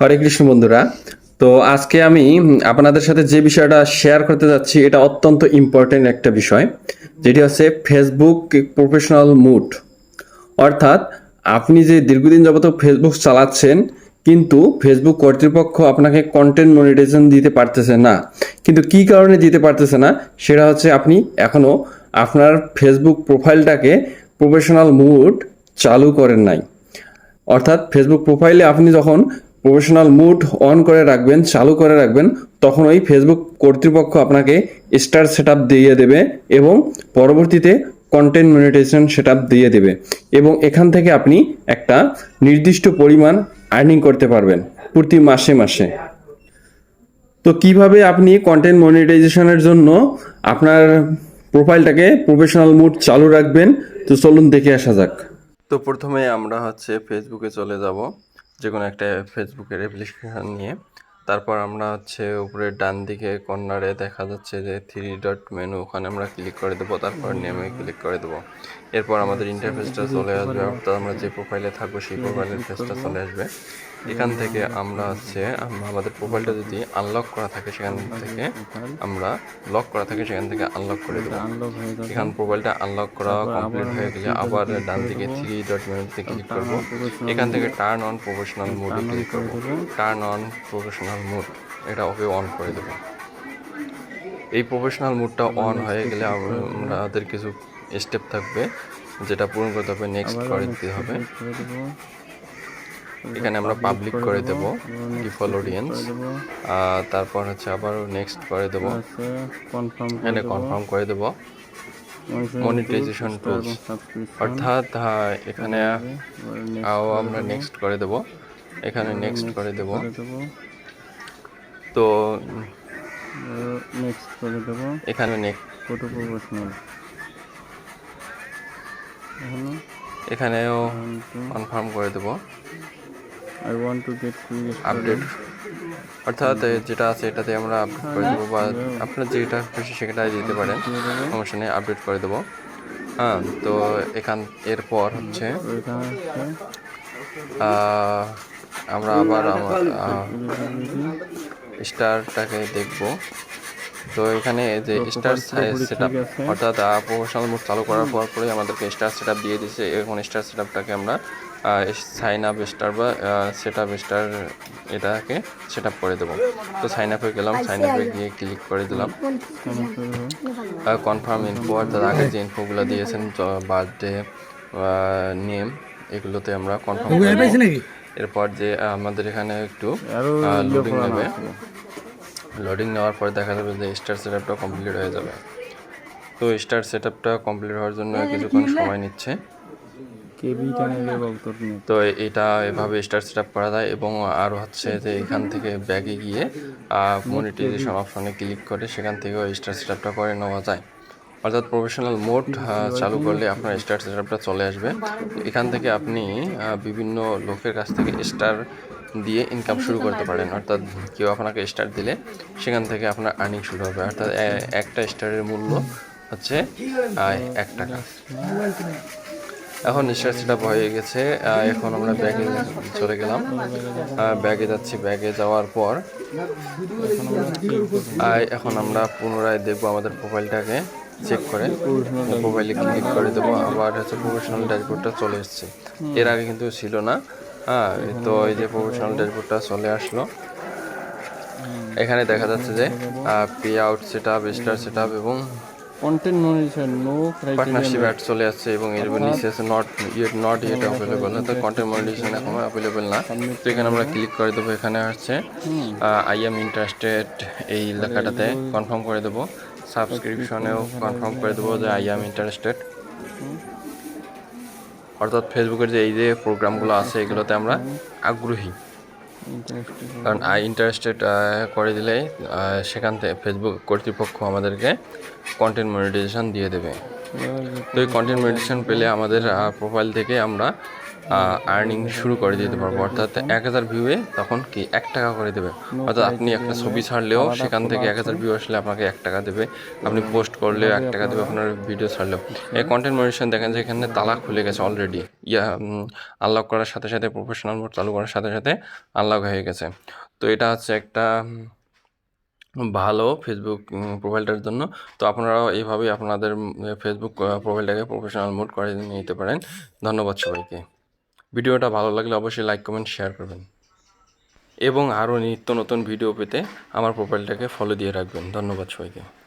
হরে কৃষ্ণ বন্ধুরা। তো আজকে আমি আপনাদের সাথে যে বিষয়টা শেয়ার করতে যাচ্ছি, এটা অত্যন্ত ইম্পর্টেন্ট একটা বিষয়, যেটি হচ্ছে ফেসবুক প্রফেশনাল মুড অর্থাৎ আপনি যে দীর্ঘদিন যাবত ফেসবুক চালাচ্ছেন, কিন্তু ফেসবুক কর্তৃপক্ষ আপনাকে কন্টেন্ট মনিটাইজেশন দিতে পারতেছে না। কিন্তু কি কারণে দিতে পারতেছে না, সেটা হচ্ছে আপনি এখনও আপনার ফেসবুক প্রোফাইলটাকে প্রফেশনাল মুড চালু করেন নাই। অর্থাৎ ফেসবুক প্রোফাইলে আপনি যখন প্রফেশনাল মুড অন করে রাখবেন, চালু করে রাখবেন, তখন ওই ফেসবুক কর্তৃপক্ষ আপনাকে স্টার সেট আপ দিয়ে দেবে এবং পরবর্তীতে কন্টেন্ট মনিটাইজেশন সেট আপ দিয়ে দেবে এবং এখান থেকে আপনি একটা নির্দিষ্ট পরিমাণ আর্নিং করতে পারবেন প্রতি মাসে মাসে। তো কীভাবে আপনি কন্টেন্ট মনিটাইজেশনের জন্য আপনার প্রোফাইলটাকে প্রফেশনাল মুড চালু রাখবেন? তো চলুন দেখে আসা যাক। তো প্রথমে আমরা হচ্ছে ফেসবুকে চলে যাব। যে কোনো একটা ফেসবুকের অ্যাপ্লিকেশন নিয়ে তারপর আমরা হচ্ছে উপরে ডান দিকে কর্নারে দেখা যাচ্ছে যে থ্রি ডট মেনু ওখানে আমরা ক্লিক করে দেবো, তারপর নেমে ক্লিক করে দেবো। এরপর আমাদের ইন্টারফেসটা চলে আসবে, অর্থাৎ আমরা যে প্রোফাইলে থাকব, সেই প্রোফাইলের ফেসটা চলে আসবে। এখান থেকে আমরা হচ্ছে আমাদের প্রোফাইলটা যদি আনলক করা থাকে সেখান থেকে আমরা লক করা থাকে, সেখান থেকে আনলক করে দেবো। এখান প্রোফাইলটা আনলক করা কমপ্লিট হয়ে গেলে আবার ডান দিকে থ্রি ডট মেনুতে ক্লিক করব। এখান থেকে টার্ন অন প্রফেশনাল মোডে ক্লিক করব। টার্ন অন প্রফেশনাল মোড এটা ওকে অন করে দেবো। এই প্রফেশনাল মুডটা অন হয়ে গেলে আমাদের কিছু স্টেপ থাকবে যেটা পূরণ করতে হবে নেক্সট করে দিতে হবে। এখানে আমরা পাবলিক করে দেব ডিফল্ট অডিয়েন্স তারপর হচ্ছে আবার নেক্সট করে দেব। কনফার্ম এখানে কনফার্ম করে দেব। মনিটাইজেশন টুলস অর্থাৎ এখানে আমরা নেক্সট করে দেব। এখানে নেক্সট করে দেবো। তো নেক্সট করে দেবো। এখানে নেক্সট ফটো প্রফেশনাল এখানেও কনফার্ম করে দেব। I want to get update অর্থাৎ যেটা আছে এটাতে আমরা আপডেট করে দেবো বা আপনার যেটা খুশি সেটাই দিতে পারেন। সমস্যা নেই আপডেট করে দেবো। হ্যাঁ তো এখান এরপর হচ্ছে আমরা আবার আমার স্টারটাকে দেখব। তো এখানে যে স্টার সেট আপ অর্থাৎ প্রফেশনাল মোড চালু করার পর পরে আমাদেরকে স্টার সেট আপ দিয়ে দিচ্ছে এখন স্টার সেট আপটাকে আমরা সাইন আপ স্টার বা সেট আপ স্টার এটাকে সেট আপ করে দেবো। তো সাইন আপে গেলাম সাইন আপে গিয়ে ক্লিক করে দিলাম। কনফার্ম ইনফো অর্থাৎ আগে যে ইনফোগুলো দিয়েছেন বার্থডে নেম এগুলোতে আমরা কনফার্ম। এরপর যে আমাদের এখানে একটু লোডিং নেবে। লোডিং নেওয়ার পর দেখা যাবে যে স্টার সেট আপটা কমপ্লিট হয়ে যাবে। তো স্টার সেট আপটা কমপ্লিট হওয়ার জন্য কিছুক্ষণ সময় নিচ্ছে। তো এটা এভাবে স্টার সেট আপ করা যায় এবং আর হচ্ছে যে এখান থেকে ব্যাগে গিয়ে মনিটাইজেশন অপশনে ক্লিক করে সেখান থেকেও স্টার সেট আপটা করে নেওয়া যায়। অর্থাৎ প্রফেশনাল মোড চালু করলে আপনার স্টার সেট আপটা চলে আসবে। এখান থেকে আপনি বিভিন্ন লোকের কাছ থেকে স্টার দিয়ে ইনকাম শুরু করতে পারেন। অর্থাৎ কেউ আপনাকে স্টার দিলে সেখান থেকে আপনার আর্নিং শুরু হবে। অর্থাৎ একটা স্টারের মূল্য হচ্ছে এক টাকা। এখন স্টার সেট আপ হয়ে গেছে। এখন আমরা ব্যাগে চলে গেলাম। ব্যাগে যাচ্ছি। ব্যাগে যাওয়ার পর এখন আমরা পুনরায় দেখব আমাদের প্রোফাইলটাকে চেক করে প্রোফাইলে ক্লিক করে দেবো আবার হচ্ছে প্রফেশনাল ড্যাশবোর্ডটা চলে এসেছে। এর আগে কিন্তু ছিল না। হ্যাঁ তো এই যে প্রফেশনাল ড্যাশবোর্ডটা চলে আসলো। এখানে দেখা যাচ্ছে যে payout set up star set up এবং content monitor no partnership ad চলে আসছে এবং এর নিচে আছে not yet not yet available অর্থাৎ কন্টেন্ট মনিটাইজেশন এখনও অ্যাভেলেবল না। তো এখানে আমরা ক্লিক করে দেবো এখানে হচ্ছে আই এম ইন্টারেস্টেড এই লেখাটাতে কনফার্ম করে দেবো। সাবস্ক্রিপশনেও কনফার্ম করে দেবো যে আই এম ইন্টারেস্টেড অর্থাৎ ফেসবুকের যে এই যে প্রোগ্রামগুলো আছে, এগুলোতে আমরা আগ্রহী। কারণ আই ইন্টারেস্টেড করে দিলে সেখান থেকে ফেসবুক কর্তৃপক্ষ আমাদেরকে কন্টেন্ট মনিটাইজেশন দিয়ে দেবে। তো এই কন্টেন্ট মেডিটেশন পেলে আমাদের প্রোফাইল থেকে আমরা আর্নিং শুরু করে দিতে পারব। অর্থাৎ এক হাজার ভিউয়ে তখন কি এক টাকা করে দেবে? অর্থাৎ আপনি একটা ছবি ছাড়লেও সেখান থেকে এক হাজার ভিউ আসলে আপনাকে এক টাকা দেবে। আপনি পোস্ট করলেও এক টাকা দেবে আপনার ভিডিও ছাড়লেও। এই কন্টেন্ট মনিটেশন দেখেন যে এখানে তালা খুলে গেছে অলরেডি ইয়া আনলক করার সাথে সাথে প্রফেশনাল মোড চালু করার সাথে সাথে আনলক হয়ে গেছে। তো এটা হচ্ছে একটা ভালো ফেসবুক প্রোফাইলটার জন্য। তো আপনারাও এইভাবেই আপনাদের ফেসবুক প্রোফাইলটাকে প্রফেশনাল মোড করে নিতে পারেন। ধন্যবাদ সবাইকে। ভিডিওটা ভালো লাগলে অবশ্যই লাইক কমেন্ট শেয়ার করবেন। এবং আরও নিত্য নতুন ভিডিও পেতে আমার প্রোফাইলটাকে ফলো দিয়ে রাখবেন। ধন্যবাদ সবাইকে।